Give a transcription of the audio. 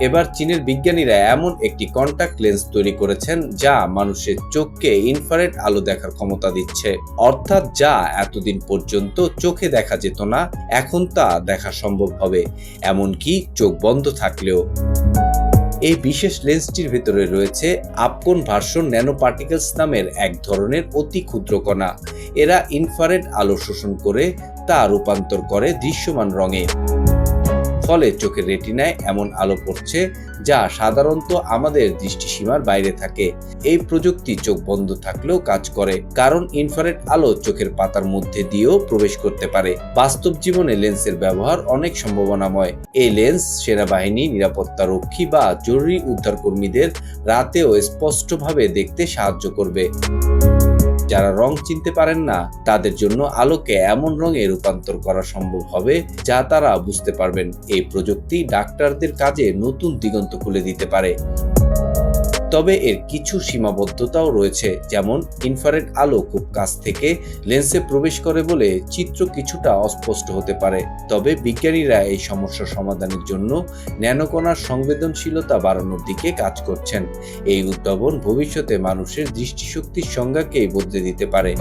এবার চীনের বিজ্ঞানীরা এমন একটি কন্টাক্ট লেন্স তৈরি করেছেন যা মানুষের চোখকে ইনফ্রারেড আলো দেখার ক্ষমতা দিচ্ছে। অর্থাৎ যা এতদিন পর্যন্ত চোখে দেখা যেত না, এখন তা দেখা সম্ভব হবে। এমনকি চোখ বন্ধ থাকলেও। এই বিশেষ লেন্সটির ভেতরে রয়েছে আপকোন ভার্সন ন্যানো পার্টিকেলস নামের এক ধরনের অতি ক্ষুদ্র কণা। এরা ইনফ্রারেড আলো শোষণ করে তা রূপান্তর করে দৃশ্যমান রঙে। ফলে চোখের রেটিনায় এমন আলো পড়ছে যা সাধারণত আমাদের দৃষ্টিসীমার বাইরে থাকে। এই প্রযুক্তি চোখ বন্ধ থাকলেও কাজ করে, কারণ ইনফ্রারেড আলো চোখের পাতার মধ্যে দিয়েও প্রবেশ করতে পারে। বাস্তব জীবনে লেন্সের ব্যবহার অনেক সম্ভাবনাময়। এই লেন্স সেনাবাহিনী নিরাপত্তা রক্ষী বা জরুরি উদ্ধারকর্মীদের রাতেও স্পষ্টভাবে দেখতে সাহায্য করবে। যারা রং চিনতে পারেন না, তাদের জন্য আলোকে এমন রঙে রূপান্তর করা সম্ভব হবে যা তারা বুঝতে পারবেন। এই প্রযুক্তি ডাক্তারদের কাজে নতুন দিগন্ত খুলে দিতে পারে। তবে এর কিছু সীমাবদ্ধতাও রয়েছে, যেমন ইনফ্রারেড আলো খুব কাছ থেকে লেন্সে প্রবেশ করে বলে চিত্র কিছুটা অস্পষ্ট হতে পারে। তবে বিজ্ঞানীরা এই সমস্যা সমাধানের জন্য ন্যানোকণার সংবেদনশীলতা বাড়ানোর দিকে কাজ করছেন। এই উদ্ভাবন ভবিষ্যতে মানুষের দৃষ্টিশক্তির সংজ্ঞাকেই বদলে দিতে পারে।